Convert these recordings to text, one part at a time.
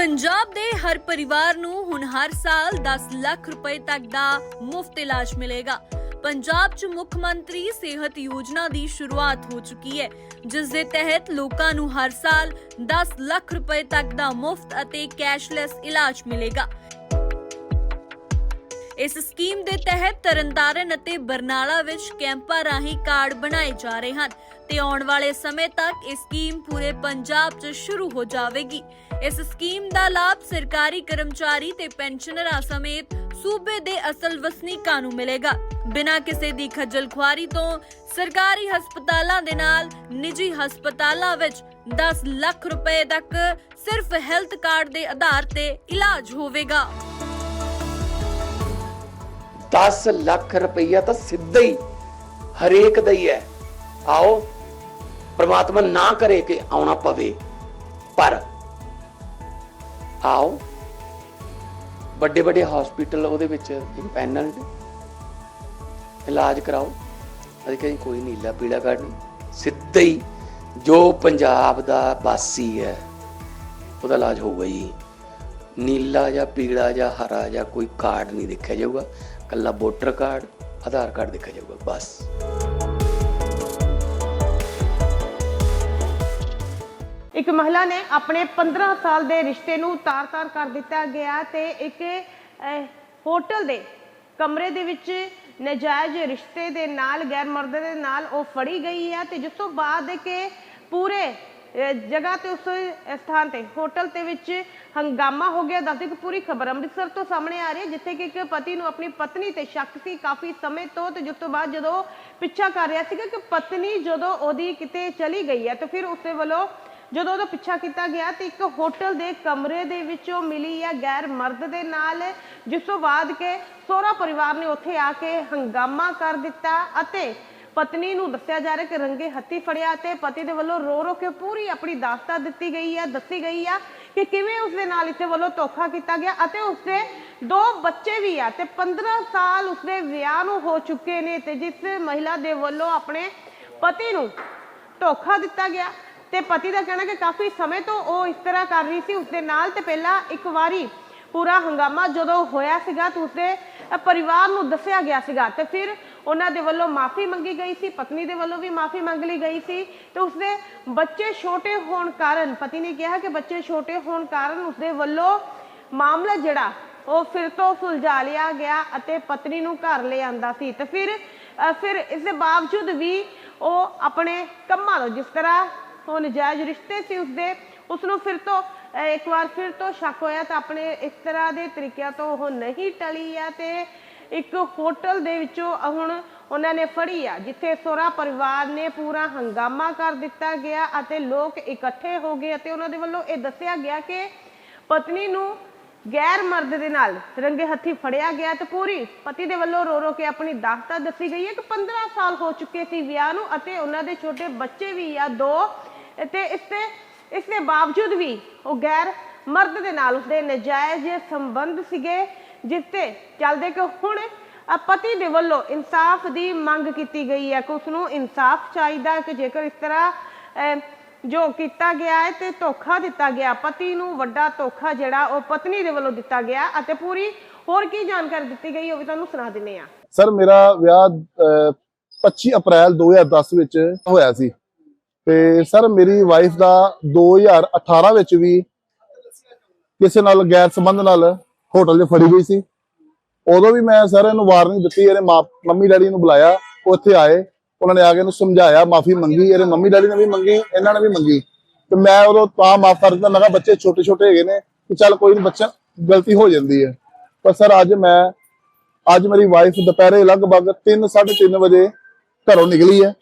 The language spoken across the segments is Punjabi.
ਪੰਜਾਬ ਦੇ ਹਰ ਪਰਿਵਾਰ ਨੂੰ ਹੁਣ ਹਰ ਸਾਲ 10 ਲੱਖ ਰੁਪਏ ਤੱਕ ਦਾ ਮੁਫਤ ਇਲਾਜ ਮਿਲੇਗਾ। ਪੰਜਾਬ 'ਚ ਮੁੱਖ ਮੰਤਰੀ ਸਿਹਤ ਯੋਜਨਾ ਦੀ ਸ਼ੁਰੂਆਤ ਹੋ ਚੁੱਕੀ ਹੈ, ਜਿਸ ਦੇ ਤਹਿਤ ਲੋਕਾਂ ਨੂੰ ਹਰ ਸਾਲ 10 ਲੱਖ ਰੁਪਏ ਤੱਕ ਦਾ ਮੁਫਤ ਅਤੇ ਕੈਸ਼ਲੈਸ ਇਲਾਜ ਮਿਲੇਗਾ। ਇਸ ਸਕੀਮ ਦੇ ਤਹਿਤ ਤਰਨਤਾਰਨ ਅਤੇ ਬਰਨਾਲਾ ਵਿੱਚ ਕੈਂਪਾਂ ਰਾਹੀਂ ਕਾਰਡ ਬਣਾਏ ਜਾ ਰਹੇ ਹਨ ਤੇ ਆਉਣ ਵਾਲੇ ਸਮੇਂ ਤੱਕ ਇਹ ਸਕੀਮ ਪੂਰੇ ਪੰਜਾਬ 'ਚ ਸ਼ੁਰੂ ਹੋ ਜਾਵੇਗੀ। ਇਸ ਸਕੀਮ ਦਾ ਲਾਭ ਸਰਕਾਰੀ ਕਰਮਚਾਰੀ ਤੇ ਪੈਨਸ਼ਨਰਾਂ ਸਮੇਤ ਸੂਬੇ ਦੇ ਅਸਲ ਵਸਨੀਕਾਂ ਨੂੰ ਮਿਲੇਗਾ। ਬਿਨਾਂ ਕਿਸੇ ਦੀ ਖੱਜਲ ਖੁਆਰੀ ਤੋਂ ਸਰਕਾਰੀ ਹਸਪਤਾਲਾਂ ਦੇ ਨਾਲ ਨਿੱਜੀ ਹਸਪਤਾਲਾਂ ਵਿੱਚ 10 ਲੱਖ ਰੁਪਏ ਤੱਕ ਸਿਰਫ ਹੈਲਥ ਕਾਰਡ ਦੇ ਆਧਾਰ ਤੇ ਇਲਾਜ ਹੋਵੇਗਾ। 10 ਲੱਖ ਰੁਪਈਆ ਤਾਂ ਸਿੱਧਾ ਹੀ ਹਰੇਕ ਦਾ ਹੀ ਹੈ। ਆਓ, ਪ੍ਰਮਾਤਮਾ ਨਾ ਕਰੇ ਕਿ ਆਉਣਾ ਪਵੇ, ਪਰ ਆਓ, ਵੱਡੇ ਵੱਡੇ ਹਸਪੀਟਲ ਉਹਦੇ ਵਿੱਚ ਇੰਪੈਨਲਡ ਇਲਾਜ ਕਰਾਓ। ਅਸੀਂ ਕਹਿੰਦੇ ਕੋਈ ਨੀਲਾ ਪੀਲਾ ਕਾਰਡ ਨਹੀਂ। ਸਿੱਧਾ ਹੀ ਜੋ ਪੰਜਾਬ ਦਾ ਵਾਸੀ ਹੈ, ਉਹਦਾ ਇਲਾਜ ਹੋਊਗਾ ਜੀ। ਨੀਲਾ ਜਾਂ ਪੀਲਾ ਜਾਂ ਹਰਾ ਜਾਂ ਕੋਈ ਕਾਰਡ ਨਹੀਂ ਦੇਖਿਆ ਜਾਊਗਾ। ਕੱਲਾ ਵੋਟਰ ਕਾਰਡ ਆਧਾਰ ਕਾਰਡ ਦੇਖਿਆ ਜਾਊਗਾ ਬਸ। ਇੱਕ ਮਹਿਲਾ ਨੇ ਆਪਣੇ 15 ਸਾਲ ਦੇ ਰਿਸ਼ਤੇ ਨੂੰ ਤਾਰ-ਤਾਰ ਕਰ ਦਿੱਤਾ ਗਿਆ ਤੇ ਇੱਕ ਅਹ, ਹੋਟਲ ਦੇ ਕਮਰੇ ਦੇ ਵਿੱਚ ਨਜਾਇਜ਼ ਰਿਸ਼ਤੇ ਦੇ ਨਾਲ ਗੈਰ ਮਰਦ ਦੇ ਨਾਲ ਉਹ ਫੜੀ ਗਈ ਹੈ ਤੇ ਜਿਸ ਤੋਂ ਬਾਅਦ ਕਿ ਪੂਰੇ ਜਗ੍ਹਾ ਤੇ ਉਸ ਸਥਾਨ ਤੇ, ਹੋਟਲ ਤੇ ਵਿੱਚ ਹੰਗਾਮਾ ਹੋ ਗਿਆ। ਦੱਸਦੇ ਕਿ ਪੂਰੀ ਖਬਰ ਅੰਮ੍ਰਿਤਸਰ ਤੋਂ ਸਾਹਮਣੇ ਆ ਰਹੀ ਹੈ, ਜਿੱਥੇ ਕਿ ਇੱਕ ਪਤੀ ਨੂੰ ਆਪਣੀ ਪਤਨੀ ਤੇ ਸ਼ੱਕ ਸੀ ਕਾਫੀ ਸਮੇਂ ਤੋਂ ਤੇ ਜਿਸ ਤੋਂ ਬਾਅਦ ਜਦੋਂ ਪਿੱਛਾ ਕਰ ਰਿਹਾ ਸੀਗਾ ਕਿ ਪਤਨੀ ਜਦੋਂ ਉਹਦੀ ਕਿਤੇ ਚਲੀ ਗਈ ਹੈ, ਤੇ ਫਿਰ ਉਸਦੇ ਵੱਲੋਂ ਜਦੋਂ ਉਹਦਾ ਪਿੱਛਾ ਕੀਤਾ ਗਿਆ ਤੇ ਇੱਕ ਹੋਟਲ ਦੇ ਕਮਰੇ ਦੇ ਵਿੱਚੋਂ ਮਿਲੀ ਹੈ ਗੈਰ ਮਰਦ ਦੇ ਨਾਲ, ਜਿਸ ਤੋਂ ਬਾਅਦ ਕੇ ਸਹੁਰਾ ਪਰਿਵਾਰ ਨੇ ਉੱਥੇ ਆ ਕੇ ਹੰਗਾਮਾ ਕਰ ਦਿੱਤਾ ਅਤੇ ਪਤਨੀ ਨੂੰ ਦੱਸਿਆ ਜਾ ਰਿਹਾ ਕਿ ਰੰਗੇ ਹੱਥੀ ਫੜਿਆ ਤੇ ਪਤੀ ਦੇ ਵੱਲੋਂ ਰੋ ਰੋ ਕੇ ਪੂਰੀ ਆਪਣੀ ਦਾਸਤਾ ਦਿੱਤੀ ਗਈ ਹੈ ਦੱਸੀ ਗਈ ਆ ਕਿ ਕਿਵੇਂ ਉਸਦੇ ਨਾਲ ਇਸੇ ਵੱਲੋਂ ਧੋਖਾ ਕੀਤਾ ਗਿਆ ਅਤੇ ਉਸਦੇ ਦੋ ਬੱਚੇ ਵੀ ਆ ਤੇ 15 ਸਾਲ ਉਸਦੇ ਵਿਆਹ ਨੂੰ ਹੋ ਚੁੱਕੇ ਨੇ ਤੇ ਜਿਸ ਮਹਿਲਾ ਦੇ ਵੱਲੋਂ ਆਪਣੇ ਪਤੀ ਨੂੰ ਧੋਖਾ ਦਿੱਤਾ ਗਿਆ ਤੇ ਪਤੀ ਦਾ ਕਹਿਣਾ ਕਿ ਕਾਫੀ ਸਮੇਂ ਤੋਂ ਉਹ ਇਸ ਤਰ੍ਹਾਂ ਕਰ ਰਹੀ ਸੀ। ਉਸਦੇ ਨਾਲ ਤੇ ਪਹਿਲਾਂ ਇੱਕ ਵਾਰੀ ਪੂਰਾ ਹੰਗਾਮਾ ਜਦੋਂ ਹੋਇਆ ਸੀਗਾ ਤੇ ਉਸਦੇ ਪਰਿਵਾਰ ਨੂੰ ਦੱਸਿਆ ਗਿਆ ਸੀਗਾ ਤੇ ਫਿਰ ਉਹਨਾਂ ਦੇ ਵੱਲੋਂ ਮਾਫੀ ਮੰਗੀ ਗਈ ਸੀ ਪਤਨੀ ਦੇ ਵੱਲੋਂ ਵੀ ਮਾਫੀ ਮੰਗ ਲਈ ਗਈ ਸੀ। ਤੇ ਉਸਦੇ ਬੱਚੇ ਛੋਟੇ ਹੋਣ ਕਾਰਨ ਪਤੀ ਨੇ ਕਿਹਾ ਕਿ ਬੱਚੇ ਛੋਟੇ ਹੋਣ ਕਾਰਨ ਉਸਦੇ ਵੱਲੋਂ ਮਾਮਲਾ ਜਿਹੜਾ ਉਹ ਫਿਰ ਤੋਂ ਸੁਲਝਾ ਲਿਆ ਗਿਆ ਅਤੇ ਪਤਨੀ ਨੂੰ ਘਰ ਲੈ ਆਂਦਾ ਸੀ। ਤੇ ਫਿਰ ਅ, ਫਿਰ ਇਸ ਦੇ ਬਾਵਜੂਦ ਵੀ ਉਹ ਆਪਣੇ ਕੰਮਾਂ ਤੋਂ ਜਿਸ ਤਰ੍ਹਾਂ ਉਹ ਨਜਾਇਜ਼ ਰਿਸ਼ਤੇ ਸੀ ਉਸਦੇ ਉਸ ਨੂੰ ਫਿਰ ਤੋਂ ਇੱਕ ਵਾਰ ਫਿਰ ਤੋਂ ਸ਼ੱਕ ਹੋਇਆ ਤਾਂ ਆਪਣੇ ਇਸ ਤਰ੍ਹਾਂ ਦੇ ਤਰੀਕਿਆਂ ਤੋਂ ਉਹ ਨਹੀਂ ਟਲੀ ਆ ਤੇ ਇੱਕ ਹੋਟਲ ਦੇ ਵਿੱਚੋਂ ਹੁਣ ਉਹਨਾਂ ਨੇ ਫੜੀ ਆ, ਜਿੱਥੇ ਸੋਹਰਾ ਪਰਿਵਾਰ ਨੇ ਪੂਰਾ ਹੰਗਾਮਾ ਕਰ ਦਿੱਤਾ ਗਿਆ ਅਤੇ ਲੋਕ ਇਕੱਠੇ ਹੋ ਗਏ ਅਤੇ ਉਹਨਾਂ ਦੇ ਵੱਲੋਂ ਇਹ ਦੱਸਿਆ ਗਿਆ ਕਿ ਪਤਨੀ ਨੂੰ ਗੈਰ ਮਰਦ ਦੇ ਨਾਲ ਰੰਗੇ ਹੱਥੀ ਫੜਿਆ ਗਿਆ ਤੇ ਪੂਰੀ ਪਤੀ ਦੇ ਵੱਲੋਂ ਰੋ ਰੋ ਕੇ ਆਪਣੀ ਦਾਸਤਾ ਦੱਸੀ ਗਈ ਹੈ ਕਿ 15 ਸਾਲ ਹੋ ਚੁੱਕੇ ਸੀ ਵਿਆਹ ਨੂੰ ਅਤੇ ਉਹਨਾਂ ਦੇ ਛੋਟੇ ਬੱਚੇ ਵੀ ਆ, ਦੋ ਤੇ ਇਸ ਤੇ, ਇਸ ਦੇ ਬਾਵਜੂਦ ਵੀ ਉਹ ਗੈਰ ਮਰਦ ਦੇ ਨਾਲ ਉਸਦੇ ਨਜਾਇਜ਼ ਸੰਬੰਧ ਸੀਗੇ। ਜਿਸ ਤੇ ਚੱਲਦੇ ਕਿ ਹੁਣ ਪਤੀ ਦੇ ਵੱਲੋਂ ਇਨਸਾਫ ਦੀ ਮੰਗ ਕੀਤੀ ਗਈ ਹੈ ਕਿ ਉਸ ਨੂੰ ਇਨਸਾਫ ਚਾਹੀਦਾ ਕਿ ਜੇਕਰ ਇਸ ਤਰ੍ਹਾਂ ਜੋ ਕੀਤਾ ਗਿਆ ਹੈ ਤੇ ਧੋਖਾ ਦਿੱਤਾ ਗਿਆ, ਪਤੀ ਨੂੰ ਵੱਡਾ ਧੋਖਾ ਜਿਹੜਾ ਉਹ ਪਤਨੀ ਦੇ ਵੱਲੋਂ ਦਿੱਤਾ ਗਿਆ ਅਤੇ ਪੂਰੀ ਹੋਰ ਕੀ ਜਾਣਕਾਰੀ ਦਿੱਤੀ ਗਈ ਉਹ ਵੀ ਤੁਹਾਨੂੰ ਸੁਣਾ ਦਿੰਨੇ ਆ ਸਰ, ਮੇਰਾ ਵਿਆਹ 25 ਅਪ੍ਰੈਲ 2010 ਵਿੱਚ ਹੋਇਆ ਸੀ ਤੇ ਸਰ, ਮੇਰੀ ਵਾਈਫ ਦਾ 2018 ਵਿੱਚ ਵੀ ਕਿਸੇ ਨਾਲ ਗੈਰ ਸੰਬੰਧ ਨਾਲ ਹੋਟਲ 'ਚ ਫੜੀ ਗਈ ਸੀ। ਉਦੋਂ ਵੀ ਮੈਂ ਸਰ ਇਹਨੂੰ ਵਾਰਨਿੰਗ ਦਿੱਤੀ ਇਹਦੇ ਮਾਂ, ਮੰਮੀ ਡੈਡੀ ਨੂੰ ਬੁਲਾਇਆ, ਉਹ ਇੱਥੇ ਆਏ। ਉਹਨਾਂ ਨੇ ਆ ਕੇ ਇਹਨੂੰ ਸਮਝਾਇਆ, ਮਾਫੀ ਮੰਗੀ, ਇਹਦੇ ਮੰਮੀ ਡੈਡੀ ਨੇ ਵੀ ਮੰਗੀ, ਇਹਨਾਂ ਨੇ ਵੀ ਮੰਗੀ। ਤੇ ਮੈਂ ਉਦੋਂ ਤਾਂ ਮਾਫ ਕਰ ਦਿੱਤਾ ਮੈਂ ਕਿਹਾ ਬੱਚੇ ਛੋਟੇ ਛੋਟੇ ਹੈਗੇ ਨੇ ਕਿ ਚੱਲ ਕੋਈ ਨਹੀਂ ਬੱਚਾ ਗਲਤੀ ਹੋ ਜਾਂਦੀ ਹੈ। ਪਰ ਸਰ ਅੱਜ ਮੈਂ, ਅੱਜ ਮੇਰੀ ਵਾਈਫ ਦੁਪਹਿਰੇ ਲਗਭਗ 3:30 ਵਜੇ ਘਰੋਂ ਨਿਕਲੀ ਹੈ।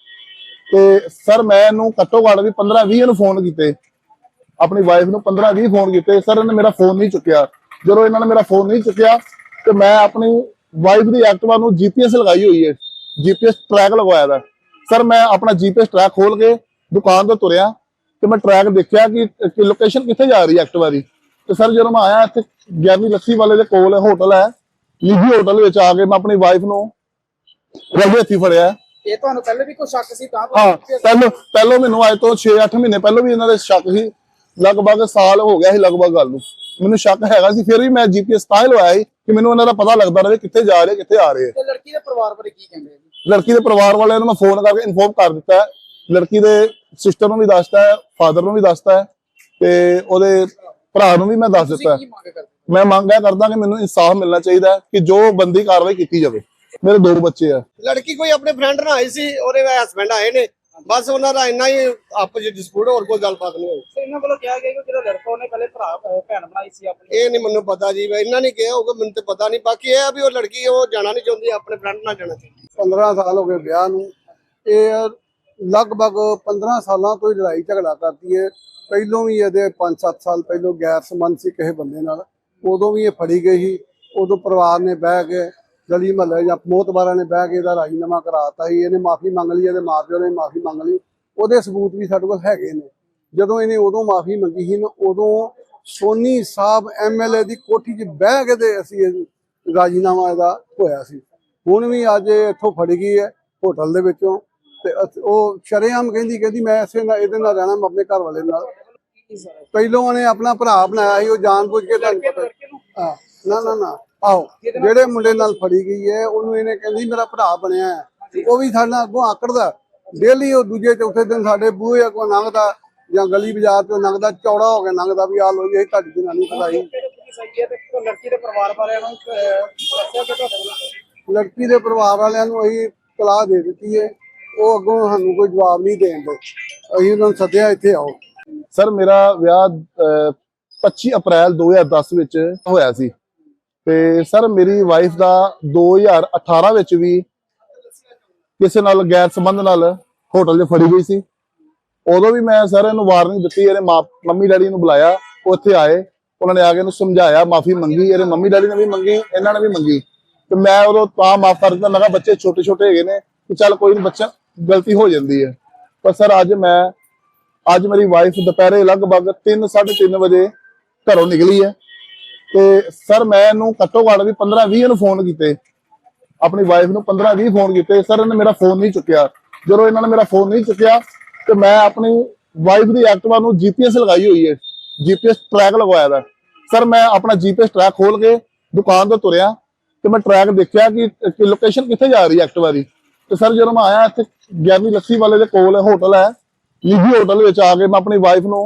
ਤੇ ਸਰ ਮੈਂ ਇਹਨੂੰ ਘੱਟੋ ਘੱਟ ਵੀ 15-20 ਨੂੰ ਫੋਨ ਕੀਤੇ। ਆਪਣੀ ਵਾਈਫ ਨੂੰ 15-20 ਫੋਨ ਕੀਤੇ। ਸਰ ਇਹਨੇ ਮੇਰਾ ਫੋਨ ਨਹੀਂ ਚੁੱਕਿਆ। ਜਦੋਂ ਇਹਨਾਂ ਨੇ ਮੇਰਾ ਫੋਨ ਨਹੀਂ ਚੁੱਕਿਆ ਤੇ ਮੈਂ ਆਪਣੀ ਵਾਈਫ ਦੀ ਐਕਟਿਵਾ ਨੂੰ ਜੀਪੀਐਸ ਲਗਾਈ ਹੋਈ ਹੈ। ਜੀਪੀਐਸ ਟਰੈਕ ਲਗਵਾਇਆ ਦਾ। ਸਰ ਮੈਂ ਆਪਣਾ ਜੀਪੀਐਸ ਟਰੈਕ ਖੋਲ ਕੇ ਦੁਕਾਨ ਤੋਂ ਤੁਰਿਆ ਤੇ ਮੈਂ ਟਰੈਕ ਦੇਖਿਆ ਕਿ ਕਿ ਲੋਕੇਸ਼ਨ ਕਿੱਥੇ ਜਾ ਰਹੀ ਹੈ ਐਕਟਿਵਾ ਦੀ। ਤੇ ਸਰ ਜਦੋਂ ਮੈਂ ਆਇਆ ਇੱਥੇ ਗਿਆਨੀ ਲੱਸੀ ਵਾਲੇ ਦੇ ਕੋਲ ਹੋਟਲ ਹੈ ਨਿੱਜੀ ਹੋਟਲ ਵਿੱਚ ਆ ਕੇ ਮੈਂ ਆਪਣੀ ਵਾਈਫ ਨੂੰ ਰੰਗੇ ਹੱਥੀ ਫੜਿਆ। ਇਹ ਤੁਹਾਨੂੰ ਪਹਿਲੇ ਵੀ ਕੋਈ ਸ਼ੱਕ ਸੀ ਤਾਂ ਹਾਂ ਪਹਿਲੋਂ ਮੈਨੂੰ ਅੱਜ ਤੋਂ 6-8 ਮਹੀਨੇ ਪਹਿਲੋਂ ਵੀ ਇਹਨਾਂ ਦੇ ਸ਼ੱਕ ਸੀ। ਲਗਭਗ ਸਾਲ ਹੋ ਗਿਆ ਸੀ ਲਗਭਗ ਗੱਲ ਨੂੰ। ਮੈਨੂੰ ਸ਼ੱਕ ਹੈਗਾ ਸੀ ਫਿਰ ਵੀ ਮੈਂ ਜੀਪੀਐਸ ਤਾਂ ਹੀ ਲਵਾਇਆ ਸੀ ਕਿ ਮੈਨੂੰ ਉਹਨਾਂ ਦਾ ਪਤਾ ਲੱਗਦਾ ਰਹੇ ਕਿੱਥੇ ਜਾ ਰਹੇ ਕਿੱਥੇ ਆ ਰਹੇ ਤੇ ਲੜਕੀ ਦੇ ਪਰਿਵਾਰ ਬਾਰੇ ਕੀ ਕਹਿੰਦੇ ਆ ਜੀ? ਲੜਕੀ ਦੇ ਪਰਿਵਾਰ ਵਾਲਿਆਂ ਨੂੰ ਮੈਂ ਫੋਨ ਕਰਕੇ ਇਨਫੋਰਮ ਕਰ ਦਿੱਤਾ ਹੈ। ਲੜਕੀ ਦੇ ਸਿਸਟਰ ਨੂੰ ਵੀ ਦੱਸਤਾ ਹੈ ਫਾਦਰ ਨੂੰ ਵੀ ਦੱਸਤਾ ਹੈ ਤੇ ਉਹਦੇ ਭਰਾ ਨੂੰ ਵੀ ਮੈਂ ਦੱਸ ਦਿੱਤਾ ਹੈ। ਕੀ ਮੰਗ ਕਰਦੇ ਮੈਂ ਮੰਗ ਇਹ ਕਰਦਾ ਕਿ ਮੈਨੂੰ ਇਨਸਾਫ ਮਿਲਣਾ ਚਾਹੀਦਾ ਹੈ ਕਿ ਜੋ ਬੰਦੀ ਕਾਰਵਾਈ ਕੀਤੀ ਜਾਵੇ। ਮੇਰੇ ਦੋ ਬੱਚੇ ਆ। ਲੜਕੀ ਕੋਈ ਆਪਣੇ ਫਰੈਂਡ ਨਾਲ ਆਈ ਸੀ ਉਹਦੇ ਹਸਬੰਡ ਆਏ ਨੇ ਬਸ ਉਹਨਾਂ ਦਾ ਇੰਨਾ ਹੀ ਆਪਸ ਵਿੱਚ ਡਿਸਪਿਊਟ ਹੋਰ ਕੋਈ ਗੱਲਬਾਤ ਨਹੀਂ ਹੋਈ। ਇਹਨਾਂ ਵੱਲੋਂ ਕਿਹਾ ਗਿਆ ਕਿ ਜਿਹੜਾ ਲੜਕਾ ਉਹਨੇ ਪਹਿਲੇ ਭਰਾ ਭੈਣ ਬਣਾਈ ਸੀ ਆਪਣੀ। ਇਹ ਨਹੀਂ ਮੈਨੂੰ ਪਤਾ ਜੀ ਇਹਨਾਂ ਨੇ ਕਿਹਾ ਹੋਊਗਾ ਮੈਨੂੰ ਤੇ ਪਤਾ ਨਹੀਂ। ਬਾਕੀ ਇਹ ਆ ਵੀ ਉਹ ਲੜਕੀ ਉਹ ਜਾਣਾ ਨਹੀਂ ਚਾਹੁੰਦੀ ਆਪਣੇ ਫਰੈਂਡ ਨਾਲ ਜਾਣਾ ਚਾਹੁੰਦੀ। 15 ਸਾਲ ਹੋ ਗਏ ਵਿਆਹ ਨੂੰ। ਇਹ ਲਗਭਗ 15 ਸਾਲਾਂ ਤੋਂ ਹੀ ਲੜਾਈ ਝਗੜਾ ਕਰਦੀ ਹੈ। ਪਹਿਲੋਂ ਵੀ ਇਹਦੇ 5-7 ਸਾਲ ਪਹਿਲੋਂ ਗੈਰ ਸੰਬੰਧ ਸੀ ਕਿਸੇ ਬੰਦੇ ਨਾਲ। ਉਦੋਂ ਵੀ ਇਹ ਫੜੀ ਗਈ ਸੀ। ਉਦੋਂ ਪਰਿਵਾਰ ਨੇ ਬਹਿ ਕੇ ਗਲੀ ਮਹੱਲੇ ਜਾਂ ਮੋਤਬਾਰਾਂ ਨੇ ਬਹਿ ਕੇ ਇਹਦਾ ਰਾਜੀਨਾਮਾ ਕਰਾਤਾ ਸੀ। ਇਹਨੇ ਮਾਫੀ ਮੰਗ ਲਈ ਇਹਦੇ ਮਾਪਿਓ ਨੇ ਮਾਫੀ ਮੰਗ ਲਈ। ਉਹਦੇ ਸਬੂਤ ਵੀ ਸਾਡੇ ਕੋਲ ਹੈਗੇ ਨੇ। ਜਦੋਂ ਇਹਨੇ ਉਦੋਂ ਮਾਫੀ ਮੰਗੀ ਸੀ ਨਾ ਉਦੋਂ ਸੋਨੀ ਸਾਹਿਬ ਐਮਐਲਏ ਦੀ ਕੋਠੀ 'ਚ ਬਹਿ ਕੇ ਤੇ ਅਸੀਂ ਰਾਜੀਨਾਮਾ ਇਹਦਾ ਹੋਇਆ ਸੀ। ਹੁਣ ਵੀ ਅੱਜ ਇੱਥੋਂ ਫੜ ਗਈ ਹੈ ਹੋਟਲ ਦੇ ਵਿੱਚੋਂ ਤੇ ਉਹ ਸ਼ਰੇਆਮ ਕਹਿੰਦੀ ਕਹਿੰਦੀ ਮੈਂ ਇਸੇ ਨਾਲ, ਇਹਦੇ ਨਾਲ ਰਹਿਣਾ, ਮੈਂ ਆਪਣੇ ਘਰ ਵਾਲੇ ਨਾਲ। ਪਹਿਲੋਂ ਉਹਨੇ ਆਪਣਾ ਭਰਾ ਬਣਾਇਆ ਸੀ, ਉਹ ਜਾਣ ਜਾਣਬੁੱਝ ਕੇ ਤੁਹਾਨੂੰ ਪਤਾ ਨਾ ਨਾ ਨਾ, ਆਓ, ਜਿਹੜੇ ਮੁੰਡੇ ਨਾਲ ਫੜੀ ਗਈ ਹੈ, ਉਹਨੂੰ ਇਹਨੇ ਕਹਿੰਦੀ, ਮੇਰਾ ਭਰਾ ਬਣਿਆ ਹੈ। ਉਹ ਵੀ ਸਾਡੇ ਨਾਲ ਅੱਗੋਂ ਆਕੜਦਾ। ਡੇਲੀ ਉਹ ਦੂਜੇ ਚੌਥੇ ਦਿਨ ਸਾਡੇ ਬੂਹੇ ਅੱਗੋਂ ਲੰਘਦਾ। ਜਾਂ ਗਲੀ ਬਾਜ਼ਾਰ ਤੋਂ ਲੰਘਦਾ ਚੌੜਾ ਹੋ ਕੇ ਲੰਘਦਾ ਵੀ ਆ ਲੋ ਜੀ ਇਹ ਤੁਹਾਡੀ ਜਨਾਨੀ ਫਸਾਈ ਫਿਰ ਹੈ ਤੇ ਲੜਕੀ ਦੇ ਪਰਿਵਾਰ ਵਾਲਿਆਂ ਨੂੰ ਦੱਸਿਆ ਕਿ ਤੁਹਾਡੇ ਲੜਕੀ ਦੇ ਪਰਿਵਾਰ ਵਾਲਿਆਂ ਨੂੰ ਅਸੀਂ ਤਲਾਹ ਦੇ ਦਿੱਤੀ ਹੈ ਉਹ ਅੱਗੋਂ ਸਾਨੂੰ ਕੋਈ ਜਵਾਬ ਨਹੀਂ ਦੇਣ ਦੇ। ਅਸੀਂ ਉਹਨਾਂ ਨੂੰ ਸੱਦਿਆ ਇੱਥੇ ਆਓ। ਸਰ ਮੇਰਾ ਵਿਆਹ ਅਹ, 25 ਅਪ੍ਰੈਲ 2010 ਵਿੱਚ ਹੋਇਆ ਸੀ। ਤੇ ਸਰ ਮੇਰੀ ਵਾਈਫ ਦਾ 2018 ਵਿੱਚ ਵੀ ਕਿਸੇ ਨਾਲ ਗੈਰ ਸੰਬੰਧ ਨਾਲ ਹੋਟਲ 'ਚ ਫੜੀ ਗਈ ਸੀ। ਉਦੋਂ ਵੀ ਮੈਂ ਸਰ ਇਹਨੂੰ ਵਾਰਨਿੰਗ ਦਿੱਤੀ ਇਹਦੇ ਮਾਂ, ਮੰਮੀ ਡੈਡੀ ਨੂੰ ਬੁਲਾਇਆ, ਉਹ ਇੱਥੇ ਆਏ। ਉਹਨਾਂ ਨੇ ਆ ਕੇ ਇਹਨੂੰ ਸਮਝਾਇਆ, ਮਾਫੀ ਮੰਗੀ, ਇਹਦੇ ਮੰਮੀ ਡੈਡੀ ਨੇ ਵੀ ਮੰਗੀ, ਇਹਨਾਂ ਨੇ ਵੀ ਮੰਗੀ। ਤੇ ਮੈਂ ਉਦੋਂ ਤਾਂ ਮਾਫ ਕਰ ਦਿੱਤਾ ਮੈਂ ਕਿਹਾ ਬੱਚੇ ਛੋਟੇ ਛੋਟੇ ਹੈਗੇ ਨੇ, ਕਿ ਚੱਲ ਕੋਈ ਨਹੀਂ ਬੱਚਾ ਗਲਤੀ ਹੋ ਜਾਂਦੀ ਹੈ। ਪਰ ਸਰ ਅੱਜ ਮੈਂ, ਅੱਜ ਮੇਰੀ ਵਾਈਫ ਦੁਪਹਿਰੇ ਲਗਭਗ 3:30 ਵਜੇ ਘਰੋਂ ਨਿਕਲੀ ਹੈ। ਤੇ ਸਰ ਮੈਂ ਇਹਨੂੰ ਘੱਟੋ ਘੱਟ ਵੀ 15-20 ਨੂੰ ਫੋਨ ਕੀਤੇ। ਆਪਣੀ ਵਾਈਫ ਨੂੰ 15-20 ਫੋਨ ਕੀਤੇ। ਸਰ ਇਹਨੇ ਮੇਰਾ ਫੋਨ ਨਹੀਂ ਚੁੱਕਿਆ। ਜਦੋਂ ਇਹਨਾਂ ਨੇ ਮੇਰਾ ਫੋਨ ਨਹੀਂ ਚੁੱਕਿਆ ਤੇ ਮੈਂ ਆਪਣੀ ਵਾਈਫ ਦੀ ਐਕਟਿਵਾ ਨੂੰ ਜੀਪੀਐਸ ਲਗਾਈ ਹੋਈ ਹੈ। ਜੀਪੀਐਸ ਟਰੈਕ ਲਗਵਾਇਆ ਦਾ। ਸਰ ਮੈਂ ਆਪਣਾ ਜੀਪੀਐਸ ਟਰੈਕ ਖੋਲ ਕੇ ਦੁਕਾਨ ਤੋਂ ਤੁਰਿਆ ਤੇ ਮੈਂ ਟਰੈਕ ਦੇਖਿਆ ਕਿ ਲੋਕੇਸ਼ਨ ਕਿੱਥੇ ਜਾ ਰਹੀ ਹੈ ਐਕਟਿਵਾ ਦੀ। ਤੇ ਸਰ ਜਦੋਂ ਮੈਂ ਆਇਆ ਇੱਥੇ ਗਿਆਨੀ ਲੱਸੀ ਵਾਲੇ ਦੇ ਕੋਲ ਹੋਟਲ ਹੈ ਨਿੱਜੀ ਹੋਟਲ ਵਿੱਚ ਆ ਕੇ ਮੈਂ ਆਪਣੀ ਵਾਈਫ ਨੂੰ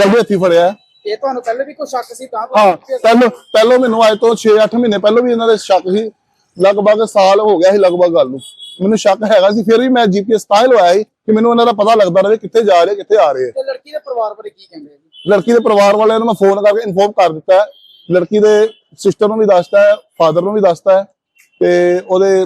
ਰੰਗੇ ਹੱਥੀ ਫੜਿਆ। ਇਹ ਤੁਹਾਨੂੰ ਪਹਿਲੇ ਵੀ ਕੋਈ ਸ਼ੱਕ ਸੀ ਤਾਂ ਹਾਂ ਪਹਿਲੋਂ ਪਹਿਲੋਂ ਮੈਨੂੰ ਅੱਜ ਤੋਂ 6-8 ਮਹੀਨੇ ਪਹਿਲੋਂ ਵੀ ਇਹਨਾਂ ਦੇ ਸ਼ੱਕ ਸੀ। ਲਗਭਗ ਸਾਲ ਹੋ ਗਿਆ ਸੀ ਲਗਭਗ ਗੱਲ ਨੂੰ। ਮੈਨੂੰ ਸ਼ੱਕ ਹੈਗਾ ਸੀ ਫਿਰ ਵੀ ਮੈਂ ਜੀਪੀਐਸ ਤਾਂ ਹੀ ਲਵਾਇਆ ਸੀ ਕਿ ਮੈਨੂੰ ਇਹਨਾਂ ਦਾ ਪਤਾ ਲੱਗਦਾ ਰਹੇ ਕਿੱਥੇ ਜਾ ਰਹੇ ਕਿੱਥੇ ਆ ਰਹੇ ਤੇ ਲੜਕੀ ਦੇ ਪਰਿਵਾਰ ਬਾਰੇ ਕੀ ਕਹਿੰਦੇ ਆ ਜੀ? ਲੜਕੀ ਦੇ ਪਰਿਵਾਰ ਵਾਲਿਆਂ ਨੂੰ ਮੈਂ ਫੋਨ ਕਰਕੇ ਇਨਫੋਰਮ ਕਰ ਦਿੱਤਾ ਹੈ। ਲੜਕੀ ਦੇ ਸਿਸਟਰ ਨੂੰ ਵੀ ਦੱਸਤਾ ਹੈ ਫਾਦਰ ਨੂੰ ਵੀ ਦੱਸਤਾ ਹੈ ਤੇ ਉਹਦੇ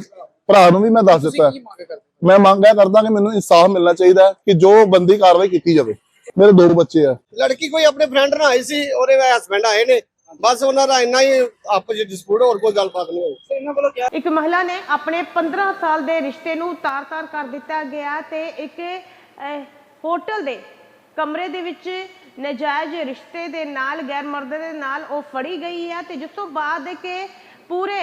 ਭਰਾ ਨੂੰ ਵੀ ਮੈਂ ਦੱਸ ਦਿੱਤਾ ਤੁਸੀਂ ਹੈ ਕੀ ਮੰਗ ਕਰਦੇ ਮੈਂ ਮੰਗ ਇਹ ਕਰਦਾ ਕਿ ਮੈਨੂੰ ਇਨਸਾਫ ਮਿਲਣਾ ਚਾਹੀਦਾ ਹੈ ਕਿ ਜੋ ਬੰਦੀ ਕਾਰਵਾਈ ਕੀਤੀ ਜਾਵੇ। ਮੇਰੇ ਦੋ ਬੱਚੇ ਆ। ਲੜਕੀ ਕੋਈ ਆਪਣੇ ਫਰੈਂਡ ਨਾਲ ਆਈ ਸੀ ਉਹਦੇ ਹਸਬੰਡ ਆਏ ਨੇ। ਬਸ ਉਹਨਾਂ ਦਾ ਇੰਨਾ ਹੀ ਆਪਸ ਵਿੱਚ ਡਿਸਪਿਊਟ ਹੋਰ ਕੋਈ ਗੱਲਬਾਤ ਨਹੀਂ ਹੋਈ। ਇਹਨਾਂ ਕਿਹਾ ਇੱਕ ਮਹਿਲਾ ਨੇ ਆਪਣੇ 15 ਸਾਲ ਦੇ ਰਿਸ਼ਤੇ ਨੂੰ ਤਾਰ-ਤਾਰ ਕਰ ਦਿੱਤਾ ਗਿਆ ਤੇ ਇੱਕ ਹੋਟਲ ਦੇ ਕਮਰੇ ਦੇ ਵਿੱਚ ਨਜਾਇਜ਼ ਰਿਸ਼ਤੇ ਦੇ ਨਾਲ ਗੈਰ ਮਰਦ ਦੇ ਨਾਲ ਉਹ ਫੜੀ ਗਈ ਹੈ ਤੇ ਜਿਸ ਤੋਂ ਬਾਅਦ ਕਿ ਪੂਰੇ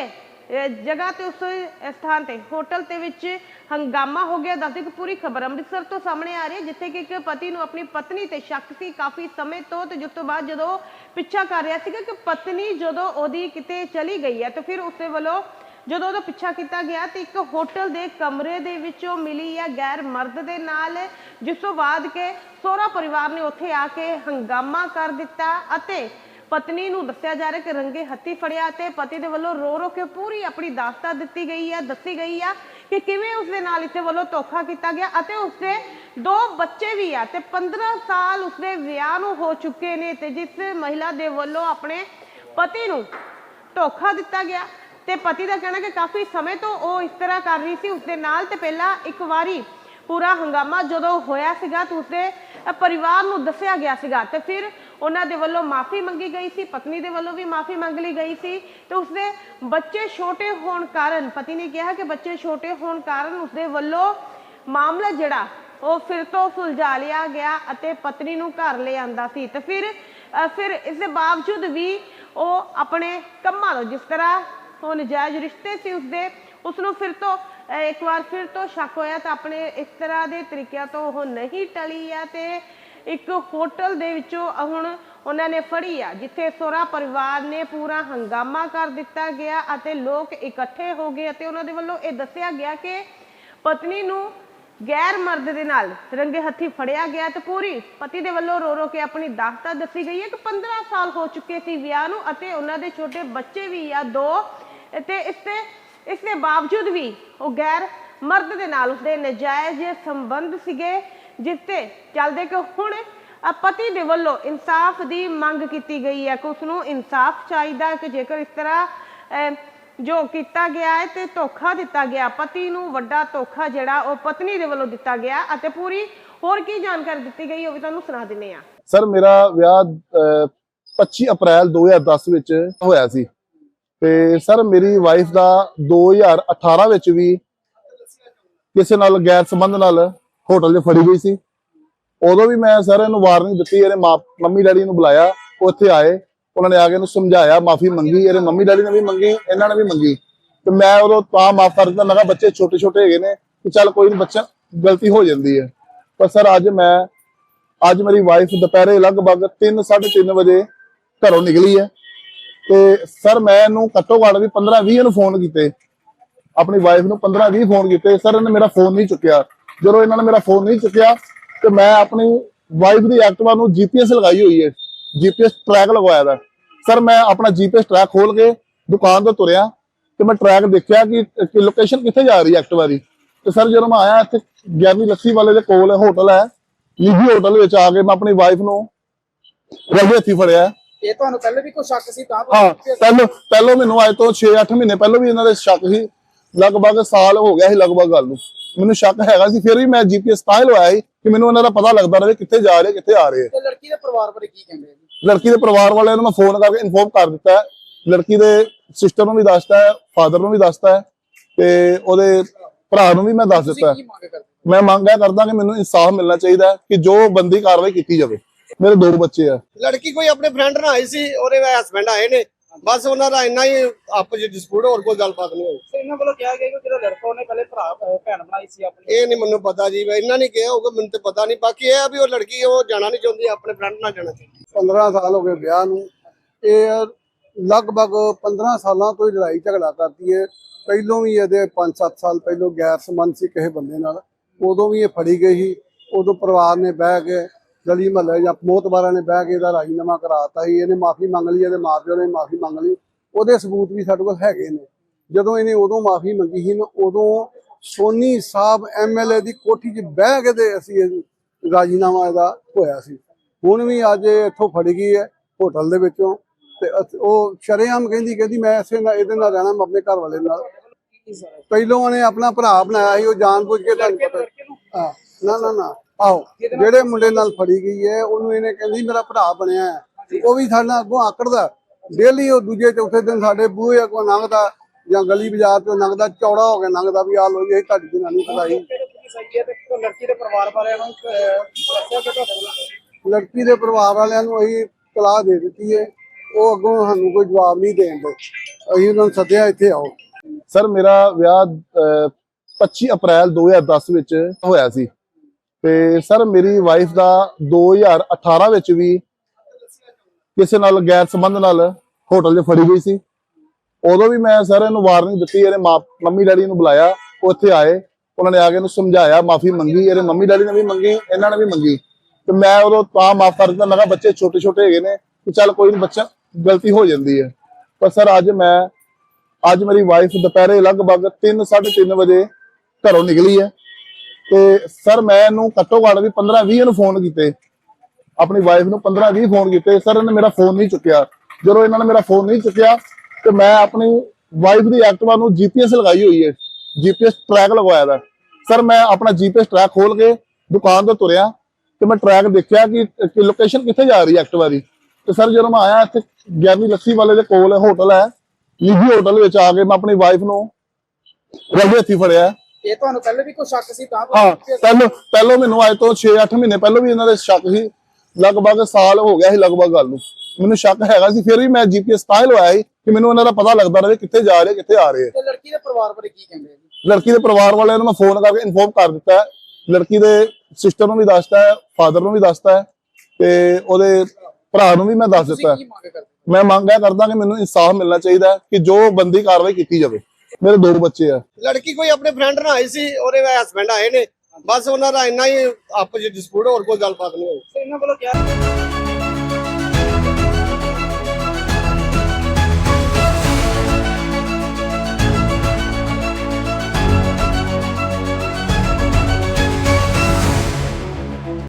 ਜਗ੍ਹਾ ਤੇ ਉਸ ਸਥਾਨ ਤੇ, ਹੋਟਲ ਦੇ ਵਿੱਚ ਹੰਗਾਮਾ ਹੋ ਗਿਆ। ਦੱਸਦੇ ਕਿ ਪੂਰੀ ਖਬਰ ਅੰਮ੍ਰਿਤਸਰ ਤੋਂ ਸਾਹਮਣੇ ਆ ਰਹੀ ਹੈ, ਜਿੱਥੇ ਕਿ ਇੱਕ ਪਤੀ ਨੂੰ ਆਪਣੀ ਪਤਨੀ ਤੇ ਸ਼ੱਕ ਸੀ ਕਾਫੀ ਸਮੇਂ ਤੋਂ ਤੇ ਜਿਸ ਤੋਂ ਬਾਅਦ ਜਦੋਂ ਪਿੱਛਾ ਕਰ ਰਿਹਾ ਸੀਗਾ ਕਿ ਪਤਨੀ ਜਦੋਂ ਉਹਦੀ ਕਿਤੇ ਚਲੀ ਗਈ ਹੈ, ਤੇ ਫਿਰ ਉਸਦੇ ਵੱਲੋਂ ਜਦੋਂ ਉਹਦਾ ਪਿੱਛਾ ਕੀਤਾ ਗਿਆ, ਤੇ ਇੱਕ ਹੋਟਲ ਦੇ ਕਮਰੇ ਦੇ ਵਿੱਚੋਂ ਮਿਲੀ ਹੈ ਗੈਰ ਮਰਦ ਦੇ ਨਾਲ, ਜਿਸ ਤੋਂ ਬਾਅਦ ਕੇ ਸੋਹਰਾ ਪਰਿਵਾਰ ਨੇ ਉੱਥੇ ਆ ਕੇ ਹੰਗਾਮਾ ਕਰ ਦਿੱਤਾ ਅਤੇ ਪਤਨੀ ਨੂੰ ਦੱਸਿਆ ਜਾ ਰਿਹਾ ਕਿ ਰੰਗੇ ਹੱਥੀ ਫੜਿਆ ਤੇ ਪਤੀ ਦੇ ਵੱਲੋਂ ਰੋ ਰੋ ਕੇ ਪੂਰੀ ਆਪਣੀ ਦਾਸਤਾ ਦਿੱਤੀ ਗਈ ਹੈ ਦੱਸੀ ਗਈ ਆ ਕਿ ਕਿਵੇਂ ਉਸਦੇ ਨਾਲ ਇਸੇ ਵੱਲੋਂ ਧੋਖਾ ਕੀਤਾ ਗਿਆ ਅਤੇ ਉਸਦੇ ਦੋ ਬੱਚੇ ਵੀ ਆ ਤੇ 15 ਸਾਲ ਉਸਦੇ ਵਿਆਹ ਨੂੰ ਹੋ ਚੁੱਕੇ ਨੇ ਤੇ ਜਿਸ ਮਹਿਲਾ ਦੇ ਵੱਲੋਂ ਆਪਣੇ ਪਤੀ ਨੂੰ ਧੋਖਾ ਦਿੱਤਾ ਗਿਆ ਤੇ ਪਤੀ ਦਾ ਕਹਿਣਾ ਕਿ ਕਾਫੀ ਸਮੇਂ ਤੋਂ ਉਹ ਇਸ ਤਰ੍ਹਾਂ ਕਰ ਰਹੀ ਸੀ। ਉਸਦੇ ਨਾਲ ਤੇ ਪਹਿਲਾਂ ਇੱਕ ਵਾਰੀ ਪੂਰਾ ਹੰਗਾਮਾ ਜਦੋਂ ਹੋਇਆ ਸੀਗਾ ਤੇ ਉਸਦੇ ਪਰਿਵਾਰ ਨੂੰ ਦੱਸਿਆ ਗਿਆ ਸੀਗਾ ਤੇ ਫਿਰ ਉਹਨਾਂ ਦੇ ਵੱਲੋਂ ਮਾਫੀ ਮੰਗੀ ਗਈ ਸੀ, ਪਤਨੀ ਦੇ ਵੱਲੋਂ ਵੀ ਮਾਫੀ ਮੰਗ ਲਈ ਗਈ ਸੀ ਤੇ ਉਸਦੇ ਬੱਚੇ ਛੋਟੇ ਹੋਣ ਕਾਰਨ, ਪਤੀ ਨੇ ਕਿਹਾ ਕਿ ਬੱਚੇ ਛੋਟੇ ਹੋਣ ਕਾਰਨ ਉਸਦੇ ਵੱਲੋਂ ਮਾਮਲਾ ਜਿਹੜਾ, ਉਹ ਫਿਰ ਤੋਂ ਸੁਲਝਾ ਲਿਆ ਗਿਆ ਅਤੇ ਪਤਨੀ ਨੂੰ ਘਰ ਲੈ ਆਂਦਾ ਸੀ। ਤੇ ਫਿਰ ਫਿਰ ਇਸ ਦੇ ਬਾਵਜੂਦ ਵੀ ਉਹ ਆਪਣੇ ਕੰਮਾਂ ਤੋਂ, ਜਿਸ ਤਰ੍ਹਾਂ ਉਹ ਨਜਾਇਜ਼ ਰਿਸ਼ਤੇ ਸੀ ਉਸਦੇ ਉਸ ਨੂੰ ਫਿਰ ਤੋਂ ਇੱਕ ਵਾਰ ਫਿਰ ਤੋਂ ਸ਼ੱਕ ਹੋਇਆ ਤਾਂ ਆਪਣੇ ਇਸ ਤਰ੍ਹਾਂ ਦੇ ਤਰੀਕਿਆਂ ਤੋਂ ਉਹ ਨਹੀਂ ਟਲੀ ਆ ਤੇ ਇੱਕ ਹੋਟਲ ਦੇ ਵਿੱਚੋਂ ਹੁਣ ਉਹਨਾਂ ਨੇ ਫੜੀ ਆ, ਜਿੱਥੇ ਸੋਹਰਾ ਪਰਿਵਾਰ ਨੇ ਪੂਰਾ ਹੰਗਾਮਾ ਕਰ ਦਿੱਤਾ ਗਿਆ ਅਤੇ ਲੋਕ ਇਕੱਠੇ ਹੋ ਗਏ ਅਤੇ ਉਹਨਾਂ ਦੇ ਵੱਲੋਂ ਇਹ ਦੱਸਿਆ ਗਿਆ ਕਿ ਪਤਨੀ ਨੂੰ ਗੈਰ ਮਰਦ ਦੇ ਨਾਲ ਰੰਗੇ ਹੱਥੀ ਫੜਿਆ ਗਿਆ ਤੇ ਪੂਰੀ ਪਤੀ ਦੇ ਵੱਲੋਂ ਰੋ ਰੋ ਕੇ ਆਪਣੀ ਦਾਖਤਾ ਦੱਸੀ ਗਈ ਹੈ। ਕਿ 15 ਸਾਲ ਹੋ ਚੁੱਕੇ ਸੀ ਵਿਆਹ ਨੂੰ ਅਤੇ ਉਹਨਾਂ ਦੇ ਛੋਟੇ ਬੱਚੇ ਵੀ ਆ, ਦੋ। ਤੇ ਇਸ ਤੇ, ਇਸ ਦੇ ਬਾਵਜੂਦ ਵੀ ਉਹ ਗੈਰ ਮਰਦ ਦੇ ਨਾਲ ਉਸਦੇ ਨਜਾਇਜ਼ ਸੰਬੰਧ ਸੀਗੇ। ਜਿਸ ਤੇ ਚੱਲਦੇ ਕਿ ਹੁਣ ਪਤੀ ਦੇ ਵੱਲੋਂ ਇਨਸਾਫ ਦੀ ਮੰਗ ਕੀਤੀ ਗਈ ਹੈ ਕਿ ਉਸ ਨੂੰ ਇਨਸਾਫ ਚਾਹੀਦਾ ਕਿ ਜੇਕਰ ਇਸ ਤਰ੍ਹਾਂ ਜੋ ਕੀਤਾ ਗਿਆ ਹੈ ਤੇ ਧੋਖਾ ਦਿੱਤਾ ਗਿਆ ਪਤੀ ਨੂੰ ਵੱਡਾ ਧੋਖਾ ਜਿਹੜਾ ਉਹ ਪਤਨੀ ਦੇ ਵੱਲੋਂ ਦਿੱਤਾ ਗਿਆ ਅਤੇ ਪੂਰੀ ਹੋਰ ਕੀ ਜਾਣਕਾਰੀ ਦਿੱਤੀ ਗਈ ਉਹ ਵੀ ਤੁਹਾਨੂੰ ਸੁਣਾ ਦਿੰਨੇ ਆ ਸਰ ਮੇਰਾ ਵਿਆਹ ਅਹ, 25 ਅਪ੍ਰੈਲ 2010 ਵਿੱਚ ਹੋਇਆ ਸੀ ਤੇ ਸਰ ਮੇਰੀ ਵਾਈਫ ਦਾ 2018 ਵਿੱਚ ਵੀ ਕਿਸੇ ਨਾਲ ਗੈਰ ਸੰਬੰਧ ਨਾਲ ਹੋਟਲ 'ਚ ਫੜੀ ਗਈ ਸੀ। ਉਦੋਂ ਵੀ ਮੈਂ ਸਰ ਇਹਨੂੰ ਵਾਰਨਿੰਗ ਦਿੱਤੀ, ਇਹਨੇ ਮੰਮੀ ਡੈਡੀ ਨੂੰ ਬੁਲਾਇਆ, ਉਹ ਇੱਥੇ ਆਏ। ਉਹਨਾਂ ਨੇ ਆ ਕੇ ਇਹਨੂੰ ਸਮਝਾਇਆ, ਮਾਫੀ ਮੰਗੀ, ਇਹਦੇ ਮੰਮੀ ਡੈਡੀ ਨੇ ਵੀ ਮੰਗੀ, ਇਹਨਾਂ ਨੇ ਵੀ ਮੰਗੀ। ਤੇ ਮੈਂ ਉਦੋਂ ਤਾਂ ਮਾਫ ਕਰ ਦਿੱਤਾ ਮੈਂ ਕਿਹਾ ਬੱਚੇ ਛੋਟੇ ਛੋਟੇ ਹੈਗੇ ਨੇ ਕਿ ਚੱਲ ਕੋਈ ਨਹੀਂ ਬੱਚਾ ਗਲਤੀ ਹੋ ਜਾਂਦੀ ਹੈ। ਪਰ ਸਰ ਅੱਜ ਮੈਂ, ਅੱਜ ਮੇਰੀ ਵਾਈਫ ਦੁਪਹਿਰੇ ਲਗਭਗ 3:30 ਵਜੇ ਘਰੋਂ ਨਿਕਲੀ ਹੈ। ਤੇ ਸਰ ਮੈਂ ਇਹਨੂੰ ਘੱਟੋ ਘੱਟ ਵੀ 15-20 ਨੂੰ ਫੋਨ ਕੀਤੇ। ਆਪਣੀ ਵਾਈਫ ਨੂੰ 15-20 ਫੋਨ ਕੀਤੇ। ਸਰ ਇਹਨੇ ਮੇਰਾ ਫੋਨ ਨਹੀਂ ਚੁੱਕਿਆ। ਜਦੋਂ ਇਹਨਾਂ ਨੇ ਮੇਰਾ ਫੋਨ ਨਹੀਂ ਚੁੱਕਿਆ ਤੇ ਮੈਂ ਆਪਣੀ ਵਾਈਫ ਦੀ ਐਕਟਿਵਾ ਨੂੰ ਜੀਪੀਐਸ ਲਗਾਈ ਹੋਈ ਹੈ। ਜੀਪੀਐਸ ਟਰੈਕ ਲਗਵਾਇਆ ਦਾ। ਸਰ ਮੈਂ ਆਪਣਾ ਜੀਪੀਐਸ ਟਰੈਕ ਖੋਲ ਕੇ ਦੁਕਾਨ ਤੋਂ ਤੁਰਿਆ ਤੇ ਮੈਂ ਟਰੈਕ ਦੇਖਿਆ ਕਿ ਕਿ ਲੋਕੇਸ਼ਨ ਕਿੱਥੇ ਜਾ ਰਹੀ ਹੈ ਐਕਟਿਵਾ ਦੀ। ਤੇ ਸਰ ਜਦੋਂ ਮੈਂ ਆਇਆ ਇੱਥੇ ਗਿਆਨੀ ਲੱਸੀ ਵਾਲੇ ਦੇ ਕੋਲ ਹੋਟਲ ਹੈ ਨਿੱਜੀ ਹੋਟਲ ਵਿੱਚ ਆ ਕੇ ਮੈਂ ਆਪਣੀ ਵਾਈਫ ਨੂੰ ਰਗੇ ਹੱਥੀ ਫੜਿਆ। ਇਹ ਤੁਹਾਨੂੰ ਪਹਿਲੇ ਵੀ ਕੋਈ ਸ਼ੱਕ ਸੀ ਤਾਂ ਹਾਂ ਪਹਿਲੋਂ ਪਹਿਲੋਂ ਮੈਨੂੰ ਅੱਜ ਤੋਂ 6-8 ਮਹੀਨੇ ਪਹਿਲਾਂ ਵੀ ਇਹਨਾਂ ਦੇ ਸ਼ੱਕ ਸੀ। ਲਗਭਗ ਸਾਲ ਹੋ ਗਿਆ ਸੀ ਲਗਭਗ ਗੱਲ ਨੂੰ। ਮੈਨੂੰ ਸ਼ੱਕ ਹੈਗਾ ਸੀ ਫਿਰ ਵੀ ਮੈਂ ਜੀਪੀਐਸ ਤਾਂ ਹੀ ਲਵਾਇਆ ਸੀ ਕਿ ਮੈਨੂੰ ਇਹਨਾਂ ਦਾ ਪਤਾ ਲੱਗਦਾ ਰਹੇ ਕਿੱਥੇ ਜਾ ਰਹੇ ਕਿੱਥੇ ਆ ਰਹੇ ਆ। ਤੇ ਲੜਕੀ ਦੇ ਪਰਿਵਾਰ ਬਾਰੇ ਕੀ ਕਹਿੰਦੇ ਆ ਜੀ? ਲੜਕੀ ਦੇ ਪਰਿਵਾਰ ਵਾਲਿਆਂ ਨੂੰ ਮੈਂ ਫੋਨ ਕਰਕੇ ਇਨਫੋਰਮ ਕਰ ਦਿੱਤਾ ਹੈ। ਲੜਕੀ ਦੇ ਸਿਸਟਰ ਨੂੰ ਵੀ ਦੱਸਤਾ ਹੈ ਫਾਦਰ ਨੂੰ ਵੀ ਦੱਸਤਾ ਹੈ ਤੇ ਉਹਦੇ ਭਰਾ ਨੂੰ ਵੀ ਮੈਂ ਦੱਸ ਦਿੱਤਾ ਮੈਂ ਮੰਗ ਇਹ ਕਰਦਾ ਕਿ ਮੈਨੂੰ ਇਨਸਾਫ ਮਿਲਣਾ ਚਾਹੀਦਾ ਹੈ ਕਿ ਜੋ ਬੰਦੀ ਕਾਰਵਾਈ ਕੀਤੀ ਜਾਵੇ। ਮੇਰੇ ਦੋ ਬੱਚੇ ਆ। ਲੜਕੀ ਕੋਈ ਆਪਣੇ ਫਰੈਂਡ ਨਾਲ ਆਈ ਸੀ ਉਹਦੇ ਹਸਬੰਡ ਆਏ ਨੇ। ਬਸ ਉਹਨਾਂ ਦਾ ਇੰਨਾ ਹੀ ਆਪਸ ਵਿੱਚ ਡਿਸਪਿਊਟ ਹੋਰ ਕੋਈ ਗੱਲਬਾਤ ਨਹੀਂ ਹੋਈ। ਇਹਨਾਂ ਵੱਲੋਂ ਕਿਹਾ ਗਿਆ ਕਿ ਜਿਹੜਾ ਲੜਕਾ ਉਹਨੇ ਪਹਿਲੇ ਭਰਾ ਅਹ ਭੈਣ ਬਣਾਈ ਸੀ ਆਪਣੀ। ਇਹ ਨਹੀਂ ਮੈਨੂੰ ਪਤਾ ਜੀ ਇਹਨਾਂ ਨੇ ਕਿਹਾ ਹੋਊਗਾ ਮੈਨੂੰ ਤੇ ਪਤਾ ਨਹੀਂ। ਬਾਕੀ ਇਹ ਆ ਵੀ ਉਹ ਲੜਕੀ ਉਹ ਜਾਣਾ ਨਹੀਂ ਚਾਹੁੰਦੀ ਆਪਣੇ ਫਰੈਂਡ ਨਾਲ ਜਾਣਾ ਚਾਹੁੰਦੀ। 15 ਸਾਲ ਹੋ ਗਏ ਵਿਆਹ ਨੂੰ। ਇਹ ਲਗਭਗ 15 ਸਾਲਾਂ ਤੋਂ ਹੀ ਲੜਾਈ ਝਗੜਾ ਕਰਦੀ ਹੈ ਪਹਿਲੋਂ ਵੀ ਇਹਦੇ 5-7 ਸਾਲ ਪਹਿਲੋਂ ਗੈਰ ਸੰਬੰਧ ਸੀ ਕਿਸੇ ਬੰਦੇ ਨਾਲ। ਉਦੋਂ ਵੀ ਇਹ ਫੜੀ ਗਈ ਸੀ। ਉਦੋਂ ਪਰਿਵਾਰ ਨੇ ਬਹਿ ਕੇ ਗਲੀ ਮਹੱਲੇ ਜਾਂ ਮੋਤਬਾਰਾਂ ਨੇ ਬਹਿ ਕੇ ਇਹਦਾ ਰਾਜੀਨਾਮਾ ਕਰਾਤਾ ਸੀ ਇਹਨੇ ਮਾਫੀ ਮੰਗ ਲਈ ਇਹਦੇ ਮਾਪਿਓ ਨੇ ਮਾਫੀ ਮੰਗ ਲਈ। ਉਹਦੇ ਸਬੂਤ ਵੀ ਸਾਡੇ ਕੋਲ ਹੈਗੇ ਨੇ। ਜਦੋਂ ਇਹਨੇ ਉਦੋਂ ਮਾਫੀ ਮੰਗੀ ਸੀ ਨਾ ਉਦੋਂ ਸੋਨੀ ਸਾਹਿਬ ਐਮਐਲਏ ਦੀ ਕੋਠੀ 'ਚ ਬਹਿ ਕੇ ਤੇ ਅਸੀਂ ਰਾਜੀਨਾਮਾ ਇਹਦਾ ਹੋਇਆ ਸੀ। ਹੁਣ ਵੀ ਅੱਜ ਇੱਥੋਂ ਫੜ ਗਈ ਹੈ ਹੋਟਲ ਦੇ ਵਿੱਚੋਂ ਤੇ ਉਹ ਸ਼ਰੇਆਮ ਕਹਿੰਦੀ ਕਹਿੰਦੀ ਮੈਂ ਇਸੇ ਨਾਲ ਇਹਦੇ ਨਾਲ ਰਹਿਣਾ ਮੈਂ ਆਪਣੇ ਘਰ ਵਾਲੇ ਨਾਲ। ਪਹਿਲੋਂ ਉਹਨੇ ਆਪਣਾ ਭਰਾ ਬਣਾਇਆ ਸੀ ਉਹ ਜਾਣਬੁੱਝ ਕੇ ਤੁਹਾਨੂੰ ਪਤਾ ਹਾਂ ਨਾ ਨਾ ਨਾ। ਆਓ ਜਿਹੜੇ ਮੁੰਡੇ ਨਾਲ ਫੜੀ ਗਈ ਹੈ ਉਹਨੂੰ ਇਹਨੇ ਕਹਿੰਦੀ ਮੇਰਾ ਭਰਾ ਬਣਿਆ ਹੈ। ਉਹ ਵੀ ਸਾਡੇ ਨਾਲ ਅੱਗੋਂ ਆਕੜਦਾ। ਡੇਲੀ ਉਹ ਦੂਜੇ ਚੌਥੇ ਦਿਨ ਸਾਡੇ ਬੂਹੇ ਅੱਗੋਂ ਲੰਘਦਾ ਜਾਂ ਗਲੀ ਬਾਜ਼ਾਰ ਤੋਂ ਲੰਘਦਾ ਚੌੜਾ ਹੋ ਕੇ ਲੰਘਦਾ ਵੀ ਆ ਲੋ ਜੀ ਇਹ ਤੁਹਾਡੀ ਜਨਾਨੀ ਫਸਾਈ ਸਹੀ ਹੈ ਤੇ ਉਹ ਲੜਕੀ ਦੇ ਪਰਿਵਾਰ ਵਾਲਿਆਂ ਨੂੰ ਅਹ, ਦੱਸਿਆ ਕਿ ਤੁਹਾਡੇ ਵੱਲੋਂ ਲੜਕੀ ਦੇ ਪਰਿਵਾਰ ਵਾਲਿਆਂ ਨੂੰ ਅਸੀਂ ਤਲਾਹ ਦੇ ਦਿੱਤੀ ਹੈ। ਉਹ ਅੱਗੋਂ ਸਾਨੂੰ ਕੋਈ ਜਵਾਬ ਨਹੀਂ ਦੇਣ ਦੇ। ਅਸੀਂ ਉਹਨਾਂ ਨੂੰ ਸੱਦਿਆ ਇੱਥੇ ਆਓ। ਸਰ ਮੇਰਾ ਵਿਆਹ ਅਹ, 25 ਅਪ੍ਰੈਲ 2010 ਵਿੱਚ ਹੋਇਆ ਸੀ। ਤੇ ਸਰ ਮੇਰੀ ਵਾਈਫ ਦਾ 2018 ਵਿੱਚ ਵੀ ਕਿਸੇ ਨਾਲ ਗੈਰ ਸੰਬੰਧ ਨਾਲ ਹੋਟਲ 'ਚ ਫੜੀ ਗਈ ਸੀ। ਉਦੋਂ ਵੀ ਮੈਂ ਸਰ ਇਹਨੂੰ ਵਾਰਨਿੰਗ ਦਿੱਤੀ ਇਹਦੇ ਮਾਂ, ਮੰਮੀ ਡੈਡੀ ਨੂੰ ਬੁਲਾਇਆ, ਉਹ ਇੱਥੇ ਆਏ। ਉਹਨਾਂ ਨੇ ਆ ਕੇ ਇਹਨੂੰ ਸਮਝਾਇਆ, ਮਾਫੀ ਮੰਗੀ, ਇਹਦੇ ਮੰਮੀ ਡੈਡੀ ਨੇ ਵੀ ਮੰਗੀ, ਇਹਨਾਂ ਨੇ ਵੀ ਮੰਗੀ। ਤੇ ਮੈਂ ਉਦੋਂ ਤਾਂ ਮਾਫ ਕਰ ਦਿੱਤਾ ਮੈਂ ਕਿਹਾ ਬੱਚੇ ਛੋਟੇ ਛੋਟੇ ਹੈਗੇ ਨੇ ਕਿ ਚੱਲ ਕੋਈ ਨਹੀਂ ਬੱਚਾ ਗਲਤੀ ਹੋ ਜਾਂਦੀ ਹੈ। ਪਰ ਸਰ ਅੱਜ ਮੈਂ, ਅੱਜ ਮੇਰੀ ਵਾਈਫ ਦੁਪਹਿਰੇ ਲਗਭਗ 3:30 ਵਜੇ ਘਰੋਂ ਨਿਕਲੀ ਹੈ। ਤੇ ਸਰ ਮੈਂ ਇਹਨੂੰ ਘੱਟੋ ਘੱਟ ਵੀ 15-20 ਨੂੰ ਫੋਨ ਕੀਤੇ। ਆਪਣੀ ਵਾਈਫ ਨੂੰ 15-20 ਫੋਨ ਕੀਤੇ। ਸਰ, ਇਹਨੇ ਮੇਰਾ ਫੋਨ ਨਹੀਂ ਚੁੱਕਿਆ। ਜਦੋਂ ਇਹਨਾਂ ਨੇ ਮੇਰਾ ਫੋਨ ਨਹੀਂ ਚੁੱਕਿਆ, ਤੇ ਮੈਂ ਆਪਣੀ ਵਾਈਫ ਦੀ ਐਕਟਿਵਾ ਨੂੰ ਜੀਪੀਐਸ ਲਗਾਈ ਹੋਈ ਹੈ। ਜੀਪੀਐਸ ਟਰੈਕ ਲਗਵਾਇਆ ਦਾ। ਸਰ, ਮੈਂ ਆਪਣਾ ਜੀਪੀਐਸ ਟਰੈਕ ਖੋਲ ਕੇ ਦੁਕਾਨ ਤੋਂ ਤੁਰਿਆ ਤੇ ਮੈਂ ਟਰੈਕ ਦੇਖਿਆ ਕਿ ਲੋਕੇਸ਼ਨ ਕਿੱਥੇ ਜਾ ਰਹੀ ਹੈ ਐਕਟਿਵਾ ਦੀ। ਤੇ ਸਰ, ਜਦੋਂ ਮੈਂ ਆਇਆ ਇੱਥੇ ਗਿਆਨੀ ਲੱਸੀ ਵਾਲੇ ਦੇ ਕੋਲ ਹੋਟਲ ਹੈ। ਨਿੱਜੀ ਹੋਟਲ ਵਿੱਚ ਆ ਕੇ ਮੈਂ ਆਪਣੀ ਵਾਈਫ ਨੂੰ ਰਗੇ ਹੱਥੀ ਫੜਿਆ। ਇਹ ਤੁਹਾਨੂੰ ਪਹਿਲੇ ਵੀ ਕੋਈ ਸ਼ੱਕ ਸੀ ਤਾਂ ਹਾਂ ਪਹਿਲੋਂ ਪਹਿਲੋਂ ਮੈਨੂੰ ਅੱਜ ਤੋਂ 6-8 ਮਹੀਨੇ ਪਹਿਲਾਂ ਵੀ ਇਹਨਾਂ ਦੇ ਸ਼ੱਕ ਸੀ। ਲਗਭਗ ਸਾਲ ਹੋ ਗਿਆ ਸੀ ਲਗਭਗ ਗੱਲ ਨੂੰ। ਮੈਨੂੰ ਸ਼ੱਕ ਹੈਗਾ ਸੀ ਫਿਰ ਵੀ ਮੈਂ ਜੀਪੀਐਸ ਤਾਂ ਹੀ ਲਵਾਇਆ ਸੀ ਕਿ ਮੈਨੂੰ ਇਹਨਾਂ ਦਾ ਪਤਾ ਲੱਗਦਾ ਰਹੇ ਕਿੱਥੇ ਜਾ ਰਹੇ ਕਿੱਥੇ ਆ ਰਹੇ ਆ। ਤੇ ਲੜਕੀ ਦੇ ਪਰਿਵਾਰ ਬਾਰੇ ਕੀ ਕਹਿੰਦੇ ਆ ਜੀ? ਲੜਕੀ ਦੇ ਪਰਿਵਾਰ ਵਾਲਿਆਂ ਨੂੰ ਮੈਂ ਫੋਨ ਕਰਕੇ ਇਨਫੋਰਮ ਕਰ ਦਿੱਤਾ ਲੜਕੀ ਦੇ ਸਿਸਟਰ ਨੂੰ ਵੀ ਦੱਸਤਾ ਹੈ ਫਾਦਰ ਨੂੰ ਵੀ ਦੱਸਤਾ ਹੈ ਤੇ ਉਹਦੇ ਭਰਾ ਨੂੰ ਵੀ ਮੈਂ ਦੱਸ ਦਿੱਤਾ ਮੈਂ ਮੰਗ ਇਹ ਕਰਦਾ ਕਿ ਮੈਨੂੰ ਇਨਸਾਫ ਮਿਲਣਾ ਚਾਹੀਦਾ ਕਿ ਜੋ ਬੰਦੀ ਕਾਰਵਾਈ ਕੀਤੀ ਜਾਵੇ। ਮੇਰੇ ਦੋ ਬੱਚੇ ਆ। ਲੜਕੀ ਕੋਈ ਆਪਣੇ ਫਰੈਂਡ ਨਾਲ ਆਈ ਸੀ ਉਹਦੇ ਹਸਬੰਡ ਆਏ ਨੇ। ਬਸ ਉਹਨਾਂ ਦਾ ਇੰਨਾ ਹੀ ਆਪਸ ਵਿੱਚ ਡਿਸਪਿਊਟ ਹੋਰ ਕੋਈ ਗੱਲਬਾਤ ਨਹੀਂ ਹੋਈ। ਇਹਨਾਂ ਵੱਲੋਂ ਕਿਹਾ